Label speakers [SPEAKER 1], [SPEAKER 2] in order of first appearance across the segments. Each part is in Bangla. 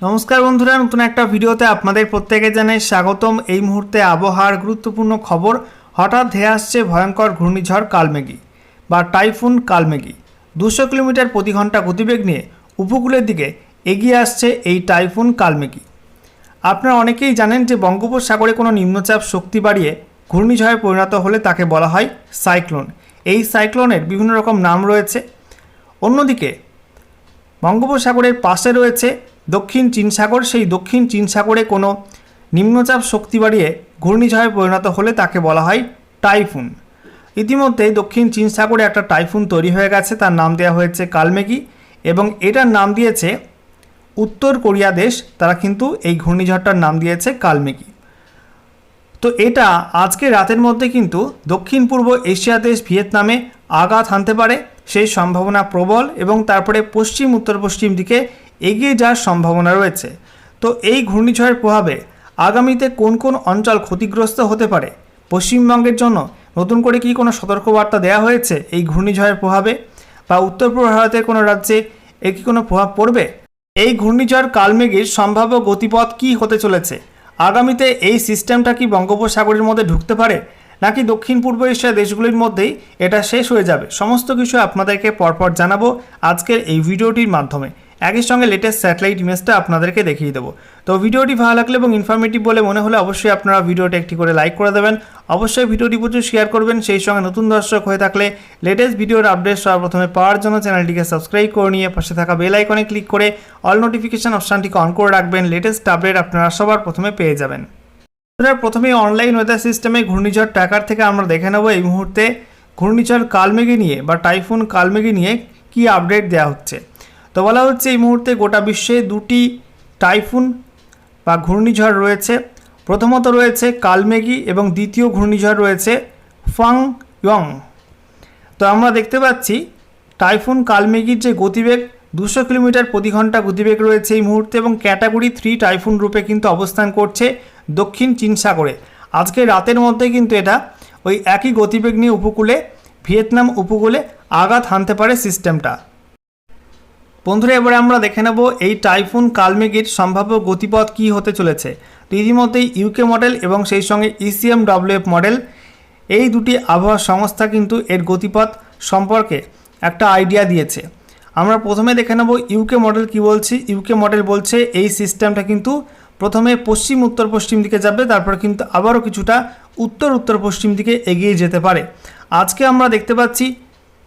[SPEAKER 1] নমস্কার বন্ধুরা, নতুন একটা ভিডিওতে আপনাদের প্রত্যেকে জানাই স্বাগতম। এই মুহূর্তে আবহাওয়ার গুরুত্বপূর্ণ খবর, হঠাৎ ধেয়ে আসছে ভয়ঙ্কর ঘূর্ণিঝড় কালমেঘি বা টাইফুন কালমেঘি। দুশো কিলোমিটার প্রতি ঘণ্টা গতিবেগ নিয়ে উপকূলের দিকে এগিয়ে আসছে এই টাইফুন কালমেঘি। আপনারা অনেকেই জানেন যে বঙ্গোপসাগরে কোনো নিম্নচাপ শক্তি বাড়িয়ে ঘূর্ণিঝড়ে পরিণত হলে তাকে বলা হয় সাইক্লোন। এই সাইক্লোনের বিভিন্ন রকম নাম রয়েছে। অন্যদিকে, বঙ্গোপসাগরের পাশে রয়েছে দক্ষিণ চীন সাগর, সেই দক্ষিণ চীন সাগরে কোনো নিম্নচাপ শক্তি বাড়িয়ে ঘূর্ণিঝড়ে পরিণত হলে তাকে বলা হয় টাইফুন। ইতিমধ্যেই দক্ষিণ চীন সাগরে একটা টাইফুন তৈরি হয়ে গেছে, তার নাম দেওয়া হয়েছে কালমেঘি এবং এটার নাম দিয়েছে উত্তর কোরিয়া দেশ, তারা কিন্তু এই ঘূর্ণিঝড়টার নাম দিয়েছে কালমেঘি। তো এটা আজকে রাতের মধ্যে কিন্তু দক্ষিণ পূর্ব এশিয়া দেশ ভিয়েতনামে আঘাত হানতে পারে, সেই সম্ভাবনা প্রবল এবং তারপরে পশ্চিম উত্তর পশ্চিম দিকে এগিয়ে যাওয়ার সম্ভাবনা রয়েছে। তো এই ঘূর্ণিঝড়ের প্রভাবে আগামীতে কোন কোন অঞ্চল ক্ষতিগ্রস্ত হতে পারে? পশ্চিমবঙ্গের জন্য নতুন করে কি কোনো সতর্কবার্তা দেওয়া হয়েছে এই ঘূর্ণিঝড়ের প্রভাবে? বা উত্তর পূর্ব ভারতের কোনো রাজ্যে এর কি কোনো প্রভাব পড়বে? এই ঘূর্ণিঝড় কালমেঘের সম্ভাব্য গতিপথ কি হতে চলেছে? আগামীতে এই সিস্টেমটা কি বঙ্গোপসাগরের মধ্যে ঢুকতে পারে? নাকি দক্ষিণ পূর্ব এশিয়া দেশগুলির মধ্যেই এটা শেষ হয়ে যাবে? সমস্ত কিছু আপনাদেরকে পরপর জানাব আজকের এই ভিডিওটির মাধ্যমে। একই সঙ্গে লেটেস্ট স্যাটেলাইট ইমেজটা আপনাদেরকে দেখিয়ে দেবো। তো ভিডিওটি ভালো লাগলে এবং ইনফরমেটিভ বলে মনে হলে অবশ্যই আপনারা ভিডিওটি একটি করে লাইক করে দেবেন। অবশ্যই ভিডিওটি প্রচুর শেয়ার করবেন। সেই সঙ্গে নতুন দর্শক হয়ে থাকলে লেটেস্ট ভিডিওর আপডেট সবার প্রথমে পাওয়ার জন্য চ্যানেলটিকে সাবস্ক্রাইব করে নিয়ে পাশে থাকা বেল আইকনে ক্লিক করে অল নোটিফিকেশান অপশানটিকে অন করে রাখবেন। লেটেস্ট আপডেট আপনারা সবার প্রথমে পেয়ে যাবেন। প্রথমে অনলাইন ওয়েদার সিস্টেমে ঘূর্ণিঝড় ট্র্যাকার থেকে আমরা দেখে নেব এই মুহূর্তে ঘূর্ণিঝড় কালমেঘি নিয়ে বা টাইফুন কালমেঘি নিয়ে কি আপডেট দেওয়া হচ্ছে। তো বলা হচ্ছে এই মুহূর্তে গোটা বিশ্বে দুটি টাইফুন বা ঘূর্ণিঝড় রয়েছে। প্রথমত রয়েছে কালমেঘি এবং দ্বিতীয় ঘূর্ণিঝড় রয়েছে ফাং ইয়ং তো আমরা দেখতে পাচ্ছি টাইফুন কালমেঘির যে গতিবেগ, দুশো কিলোমিটার প্রতি ঘণ্টা গতিবেগ রয়েছে এই মুহূর্তে এবং ক্যাটাগরি থ্রি টাইফুন রূপে কিন্তু অবস্থান করছে দক্ষিণ চীন সাগরে। আজকে রাতের মধ্যে কিন্তু এটা ওই একই গতিবেগ নিয়ে উপকূলে, ভিয়েতনাম উপকূলে আঘাত হানতে পারে সিস্টেমটা। বন্ধুরা, এবারে আমরা দেখে নেব এই টাইফুন কালমেঘির সম্ভাব্য গতিপথ কী হতে চলেছে। তো ইতিমধ্যেই ইউকে মডেল এবং সেই সঙ্গে ইসিএম ডাব্লিউএফ মডেল এই দুটি আবহাওয়া সংস্থা কিন্তু এর গতিপথ সম্পর্কে একটা আইডিয়া দিয়েছে। আমরা প্রথমে দেখে নেব ইউকে মডেল কি বলছি। ইউকে মডেল বলছে এই সিস্টেমটা কিন্তু প্রথমে পশ্চিম, উত্তর, পশ্চিম দিকে যাবে, তারপর কিন্তু আবারও কিছুটা উত্তর উত্তর, পশ্চিম দিকে এগিয়ে যেতে পারে। আজকে আমরা দেখতে পাচ্ছি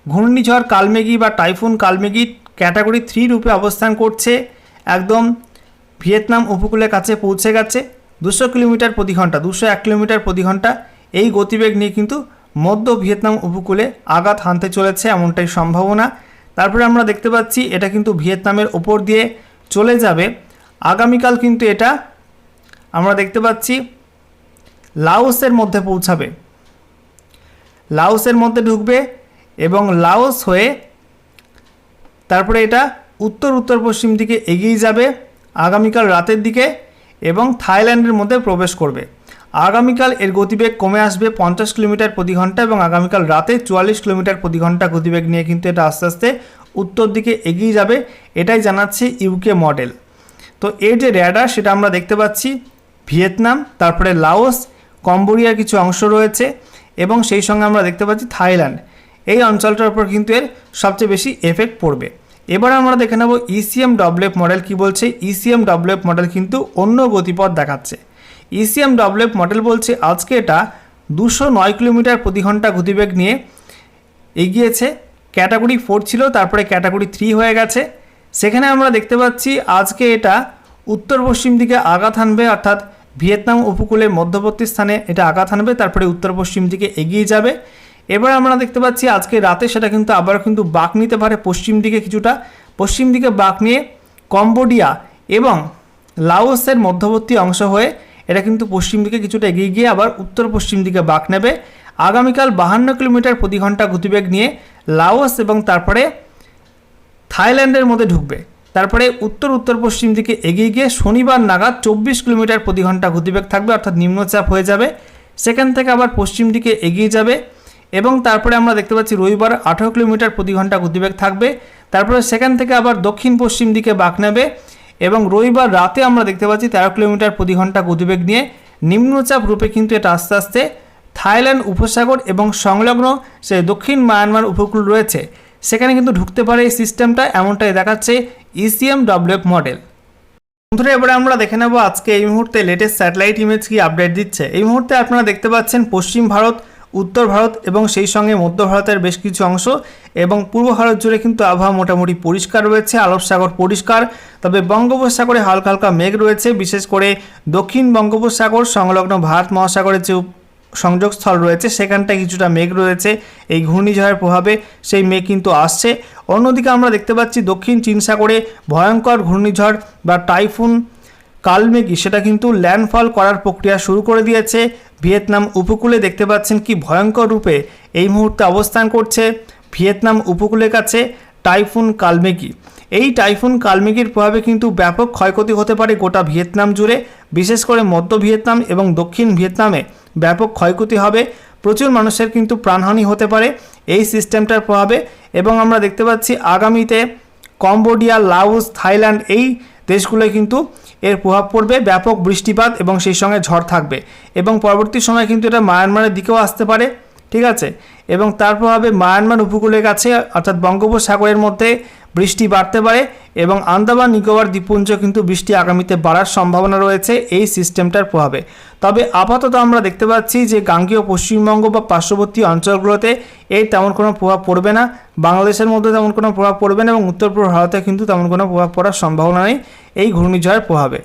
[SPEAKER 1] ঘূর্ণিঝড় কালমেঘি বা টাইফুন কালমেঘি ক্যাটাগরি থ্রি রূপে অবস্থান করছে। একদম ভিয়েতনাম উপকূলের কাছে পৌঁছে গেছে। দুশো কিলোমিটার প্রতি ঘণ্টা, দুশো এক কিলোমিটার প্রতি ঘণ্টা এই গতিবেগ নিয়ে কিন্তু মধ্য ভিয়েতনাম উপকূলে আঘাত হানতে চলেছে এমনটাই সম্ভাবনা। তারপরে আমরা দেখতে পাচ্ছি, এটা কিন্তু ভিয়েতনামের ওপর দিয়ে চলে যাবে। আগামীকাল কিন্তু এটা আমরা দেখতে পাচ্ছি লাওসের মধ্যে পৌঁছাবে। লাওসের মধ্যে ঢুকবে এবং লাওস হয়ে তারপরে এটা উত্তর উত্তর পশ্চিম দিকে এগিয়ে যাবে, আগামীকাল রাতের দিকে এবং থাইল্যান্ডের মধ্যে প্রবেশ করবে। আগামীকাল এর গতিবেগ কমে আসবে পঞ্চাশ কিলোমিটার প্রতি ঘণ্টা এবং আগামীকাল রাতে চুয়াল্লিশ কিলোমিটার প্রতি ঘণ্টা গতিবেগ নিয়ে কিন্তু এটা আস্তে আস্তে উত্তর দিকে এগিয়ে যাবে, এটাই জানাচ্ছে ইউকে মডেল তো এর যে র্যাডার সেটা আমরা দেখতে পাচ্ছি, ভিয়েতনাম, তারপরে লাওস, কম্বোডিয়ার কিছু অংশ রয়েছে এবং সেই সঙ্গে আমরা দেখতে পাচ্ছি থাইল্যান্ড। এই অঞ্চলটার উপর কিন্তু এর সবচেয়ে বেশি এফেক্ট পড়বে। এবার আমরা দেখে নেব ইসিএম ডব্লিউএফ মডেল কি বলছে। ইসিএম ডব্লিউএফ মডেল কিন্তু অন্য গতিপথ দেখাচ্ছে। ইসিএম ডব্লিউএফ মডেল বলছে, আজকে এটা দুশো নয় কিলোমিটার প্রতি ঘণ্টা গতিবেগ নিয়ে এগিয়েছে। ক্যাটাগরি ফোর ছিল, তারপরে ক্যাটাগরি থ্রি হয়ে গেছে। সেখানে আমরা দেখতে পাচ্ছি, আজকে এটা উত্তর পশ্চিম দিকে আঘাত হানবে, অর্থাৎ ভিয়েতনাম উপকূলের মধ্যবর্তী স্থানে এটা আঘাত হানবে, তারপরে উত্তর পশ্চিম দিকে এগিয়ে যাবে। এবার আমরা দেখতে পাচ্ছি আজকে রাতে সেটা কিন্তু আবার কিন্তু বাঁক নিতে পারে পশ্চিম দিকে কিছুটা। পশ্চিম দিকে বাঁক নিয়ে কম্বোডিয়া এবং লাওসের মধ্যবর্তী অংশ হয়ে এটা কিন্তু পশ্চিম দিকে কিছুটা এগিয়ে গিয়ে আবার উত্তর পশ্চিম দিকে বাঁক নেবে। আগামীকাল বাহান্ন কিলোমিটার প্রতি ঘণ্টা গতিবেগ নিয়ে লাওস এবং তারপরে থাইল্যান্ডের মধ্যে ঢুকবে। তারপরে উত্তর উত্তর পশ্চিম দিকে এগিয়ে গিয়ে শনিবার নাগাদ চব্বিশ কিলোমিটার প্রতি ঘণ্টা গতিবেগ থাকবে, অর্থাৎ নিম্নচাপ হয়ে যাবে। সেখান থেকে আবার পশ্চিম দিকে এগিয়ে যাবে। এবং তারপরে আমরা দেখতে পাচ্ছি রবিবার আঠারো কিলোমিটার প্রতি ঘণ্টা গতিবেগ থাকবে। তারপরে সেখান থেকে আবার দক্ষিণ পশ্চিম দিকে বাঁক নেবে এবং রবিবার রাতে আমরা দেখতে পাচ্ছি তেরো কিলোমিটার প্রতি ঘণ্টা গতিবেগ নিয়ে নিম্নচাপ রূপে কিন্তু এটা আস্তে আস্তে থাইল্যান্ড উপসাগর এবং সংলগ্ন সে দক্ষিণ মায়ানমার উপকূল রয়েছে। সেখানে কিন্তু ঢুকতে পারে এই সিস্টেমটা, এমনটাই দেখাচ্ছে E ইসিএম ডব্লিউএফ মডেল। বন্ধুরা, এবারে আমরা দেখে নেব আজকে এই মুহূর্তে লেটেস্ট স্যাটেলাইট ইমেজ কি আপডেট দিচ্ছে। এই মুহূর্তে আপনারা দেখতে পাচ্ছেন পশ্চিম ভারত উত্তর ভারত এবং সেই সঙ্গে মধ্য ভারতের বেশ কিছু অংশ এবং পূর্ব ভারত জুড়ে কিন্তু আবহাওয়া মোটামুটি পরিষ্কার রয়েছে আরব সাগর পরিষ্কার, তবে বঙ্গোপসাগরে হালকা হালকা মেঘ রয়েছে, বিশেষ করে দক্ষিণ বঙ্গোপসাগর সংলগ্ন ভারত মহাসাগরের যে সংযোগস্থল রয়েছে, সেখানটায় কিছুটা মেঘ রয়েছে, এই ঘূর্ণিঝড়ের প্রভাবে সেই মেঘ কিন্তু আসছে। অন্যদিকে আমরা দেখতে পাচ্ছি দক্ষিণ চীন সাগরে ভয়ঙ্কর ঘূর্ণিঝড় বা টাইফুন কালমেঘি, সেটা কিন্তু ল্যান্ডফল করার প্রক্রিয়া শুরু করে দিয়েছে। ভিয়েতনাম উপকূলে দেখতে পাচ্ছেন কি ভয়ঙ্কর রূপে এই মুহূর্তে অবস্থান করছে ভিয়েতনাম উপকূলের কাছে টাইফুন কালমেঘি। এই টাইফুন কালমেঘির প্রভাবে কিন্তু ব্যাপক ক্ষয়ক্ষতি হতে পারে গোটা ভিয়েতনাম জুড়ে, বিশেষ করে মধ্য ভিয়েতনাম এবং দক্ষিণ ভিয়েতনামে ব্যাপক ক্ষয়ক্ষতি হবে। প্রচুর মানুষের কিন্তু প্রাণহানি হতে পারে এই সিস্টেমটার প্রভাবে এবং আমরা দেখতে পাচ্ছি আগামীতে কম্বোডিয়া, লাওস, থাইল্যান্ড এই দেশগুলোয় কিন্তু এর প্রভাব পড়বে, ব্যাপক বৃষ্টিপাত এবং সেই সঙ্গে ঝড় থাকবে। এবং পরবর্তী সময় কিন্তু এটা মায়ানমারের দিকেও আসতে পারে, ঠিক আছে? এবং তার প্রভাবে মায়ানমার উপকূলের কাছে, অর্থাৎ বঙ্গোপসাগরের মধ্যে বৃষ্টি বাড়তে পারে এবং আন্দামান, নিকোবর দ্বীপপুঞ্জ কিন্তু বৃষ্টি আগামীতে বাড়ার সম্ভাবনা রয়েছে এই সিস্টেমটার প্রভাবে। তবে আপাতত আমরা দেখতে পাচ্ছি যে গাঙ্গীয় পশ্চিমবঙ্গ বা পার্শ্ববর্তী অঞ্চলগুলোতে এই তেমন কোনো প্রভাব পড়বে না। বাংলাদেশের মধ্যে তেমন কোনো প্রভাব পড়বে না এবং উত্তর পূর্ব ভারতে কিন্তু তেমন কোনো প্রভাব পড়ার সম্ভাবনা নেই। এই ঘূর্ণিঝড়ের প্রভাবে।